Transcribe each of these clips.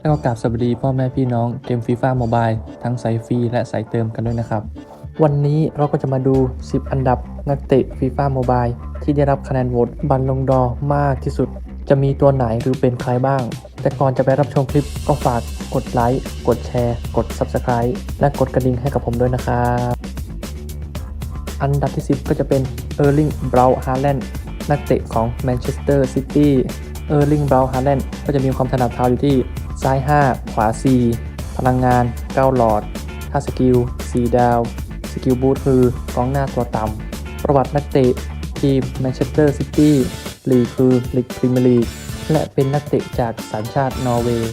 แล้วก็กราบสวัสดีพ่อแม่พี่น้องเกมฟีฟ่าโมบายทั้งสายฟรีและสายเติมกันด้วยนะครับ วันนี้เราก็จะมาดู 10 อันดับนักเตะฟีฟ่าโมบายที่ได้รับคะแนนโหวตบัลลงดอร์มากที่สุด จะมีตัวไหนหรือเป็นใครบ้าง แต่ก่อนจะไปรับชมคลิปก็ฝากกดไลค์กดแชร์ กด Subscribe และกดกระดิ่งให้กับผมด้วยนะครับอันดับที่ 10 ก็จะเป็นเออร์ลิงบราวฮาแลนด์นักเตะของแมนเชสเตอร์ซิตี้เออร์ลิงบราวฮาแลนด์ ก็จะมีความถนัดเท้าอยู่ที่ซ้าย 5 ขวา 4 พลังงาน 9 หลอดถ้าสกิล 4 ดาว สกิลบูทคือกองหน้าตัวต่ำ ประวัตินักเตะ ทีมแมนเชสเตอร์ซิตี้ลีกคือลีกพรีเมียร์ลีก และเป็นนักเตะจากสัญชาตินอร์เวย์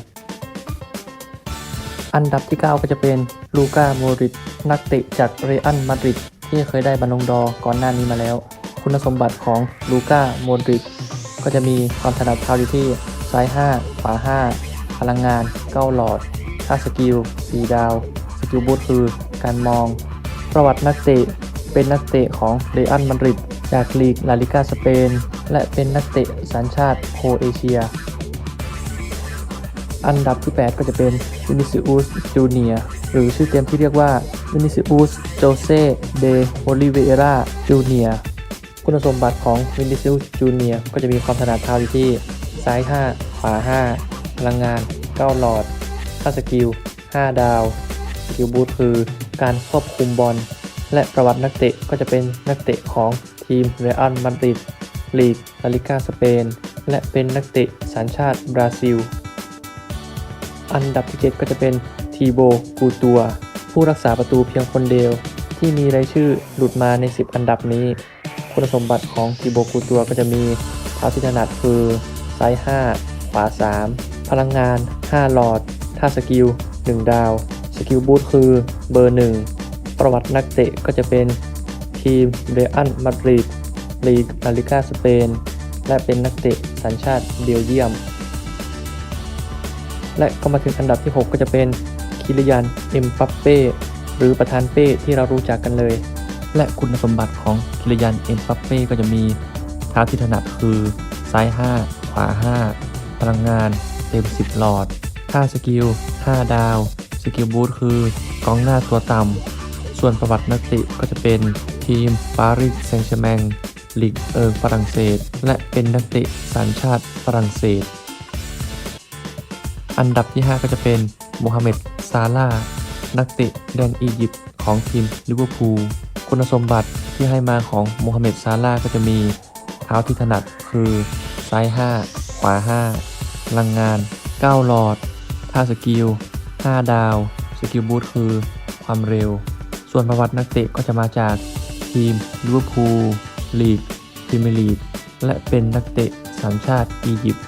อันดับที่ 9 ก็จะเป็นลูก้าโมริตนักเตะจากเรอัลมาดริดที่เคยได้บัลลงดอร์ก่อนหน้านี้มาแล้ว คุณสมบัติของลูก้าโมริตก็จะมีความถนัดเท้าอยู่ที่ ซ้าย 5 ขวา 5 พลังงาน 9 หลอดถ้าสกิล 4 ดาว สกิลบูทคือ การมอง ประวัตินักเตะ เป็นนักเตะของเรอัลมาดริด จากลีกลาลิกาสเปน และเป็นนักเตะสัญชาติโคเอเชีย อันดับที่ 8 ก็จะเป็นวินิซิอุสจูเนียหรือชื่อเต็มที่เรียกว่าวินิซิอุสโจเซเดโอลิเวราจูเนียคุณสมบัติของวินิซิอุสจูเนียก็จะมีความถนัดเท้าอยู่ที่ ซ้าย 5 ขวา 5 พลังงาน 9 หลอดถ้าสกิล 5 ดาว สกิลบูทคือการควบคุมบอล และประวัตินักเตะก็จะเป็นนักเตะของทีมเรอัลมาดริด ลีกลาลิกาสเปน และเป็นนักเตะสัญชาติบราซิล อันดับที่ 7 ก็จะเป็นทีโบกูตัว ผู้รักษาประตูเพียงคนเดียว ที่มีรายชื่อหลุดมาใน 10 อันดับนี้ คุณสมบัติของทีโบกูตัวก็จะมีเท้าที่ถนัดคือ ซ้าย 5 ขวา 3 พลังงาน 5 หลอดท่าสกิล 1 ดาว สกิลบูทคือเบอร์ 1 ประวัตินักเตะก็จะเป็นทีมเรอัลมาดริดลีกลาลิกาสเปน และเป็นนักเตะสัญชาติเบลเยียม และก็มาถึงอันดับที่ 6 ก็จะเป็นคิริยันเอ็มปัปเป้หรือประธานเป้ที่เรารู้จักกันเลย และคุณสมบัติของคิริยันเอ็มปัปเป้ก็จะมี เท้าที่ถนัดคือซ้าย 5 ขวา 5 พลังงานเต็ม 10 หลอดท่าสกิล 5 ดาว สกิลบูทคือกองหน้าตัวต่ำ ส่วนประวัตินักเตะก็จะเป็นทีมปารีสแซงต์แชร์แมงลีกเอิงฝรั่งเศส และเป็นนักเตะสัญชาติฝรั่งเศส อันดับที่ 5 ก็จะเป็นโมฮัมเหม็ดซาลานักเตะแดนอียิปต์ของทีมลิเวอร์พูลคุณสมบัติที่ให้มาของโมฮัมเหม็ดซาลาก็จะมี เท้าที่ถนัดคือซ้าย 5 ขวา 5พลังงาน 9 หลอด ท่าสกิล 5 ดาว สกิลบูทคือ ความเร็ว ส่วนประวัตินักเตะก็จะมาจากทีมลิเวอร์พูลลีกพรีเมียร์ลีก และเป็นนักเตะสัญชาติอียิปต์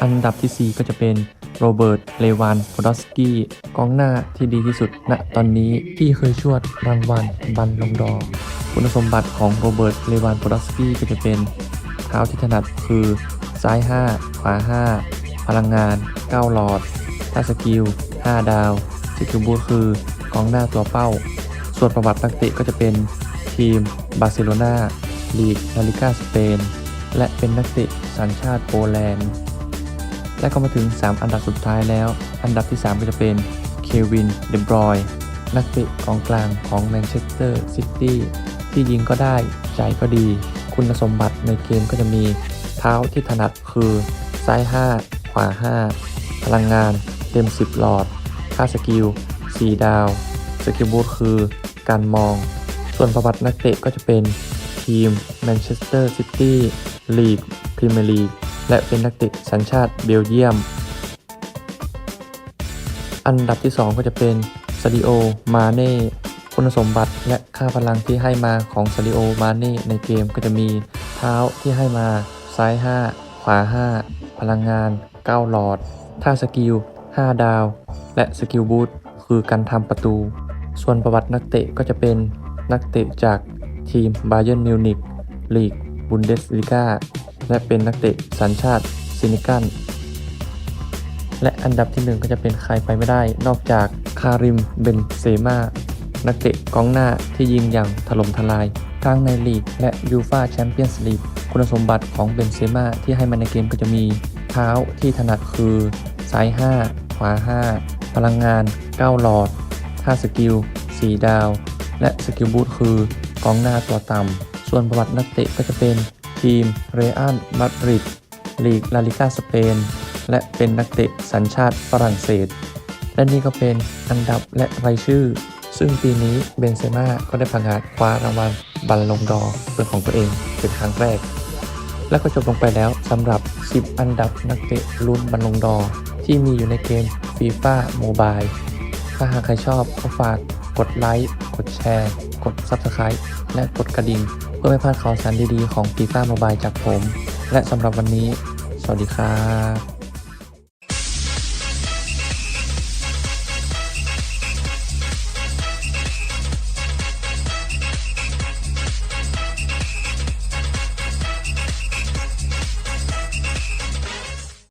อันดับที่ 4 ก็จะเป็น โรเบิร์ต เลวานโพดอสกี้ กองหน้าที่ดีที่สุดณตอนนี้ที่เคยชวดรางวัลบัลลงดอคุณสมบัติของโรเบิร์ต เลวานโพดอสกี้ก็จะเป็น เท้าที่ถนัดคือซ้าย 5 ขวา 5 พลังงาน 9 หลอดถ้าสกิล 5 ดาวสกิลบูทคือกองหน้าตัวเป้า ส่วนประวัตินักเตะก็จะเป็นทีมบาร์เซโลนาลีกลาลิกาสเปน และเป็นนักเตะสัญชาติโปแลนด์ และก็มาถึง 3 อันดับสุดท้ายแล้ว อันดับที่ 3 ก็จะเป็นเควินเดบรอยนักเตะกองกลางของแมนเชสเตอร์ซิตี้ที่ยิงก็ได้ใจก็ดี คุณสมบัติในเกมก็จะมีเท้าที่ถนัดคือซ้าย 5 ขวา 5 พลังงานเต็ม 10 หลอด ค่าสกิล 4 ดาว สกิลบูทคือการมอง ส่วนประวัตินักเตะก็จะเป็นทีมแมนเชสเตอร์ซิตี้ลีกพรีเมียร์ลีก และเป็นนักเตะสัญชาติเบลเยียม อันดับที่ 2 ก็จะเป็นซาดิโอ มาเน่คุณสมบัติและค่าพลังที่ให้มาของซาดิโอ มาเน่ในเกมก็จะมีเท้าที่ให้มา ซ้าย 5 ขวา 5 พลังงาน 9 หลอด ท่าสกิล 5 ดาว และสกิลบูทคือการทำประตู ส่วนประวัตินักเตะก็จะเป็นนักเตะจากทีมบาเยิร์นมิวนิกลีกบุนเดสลิกา และเป็นนักเตะสัญชาติซินิกันและอันดับที่หนึ่งก็จะเป็นใครไปไม่ได้ นอกจากคาริมเบนเซมานักเตะกองหน้าที่ยิงอย่างถล่มทลาย ทั้งในลีกและยูฟาแชมเปี้ยนส์ลีกคุณสมบัติของเบนเซมาที่ให้มาในเกมก็จะมีเท้าที่ถนัดคือ ซ้าย 5 ขวา 5 พลังงาน 9 หลอดท่าสกิล 4 ดาว และสกิลบูทคือกองหน้าตัวต่ำส่วนประวัตินักเตะก็จะเป็น ทีมเรอัลมาดริดลีกลาลิกาสเปน และเป็นนักเตะสัญชาติฝรั่งเศส และนี่ก็เป็นอันดับและรายชื่อ ซึ่งปีนี้เบนเซม่าก็ได้ประกาศคว้ารางวัลบัลลงดอร์เป็นของตัวเองเป็นครั้งแรก และก็จบลงไปแล้วสำหรับ 10 อันดับนักเตะลุ้นบัลลงดอร์ที่มีอยู่ในเกม FIFA Mobile ถ้าหากใครชอบก็ฝาก ดไลค์ กดแชร์ กด Subscribe และกดกระดิ่ง เพื่อไม่พลาดข่าวสารดีๆ ของ FIFA Mobile จากผม และสำหรับวันนี้ สวัสดีครับ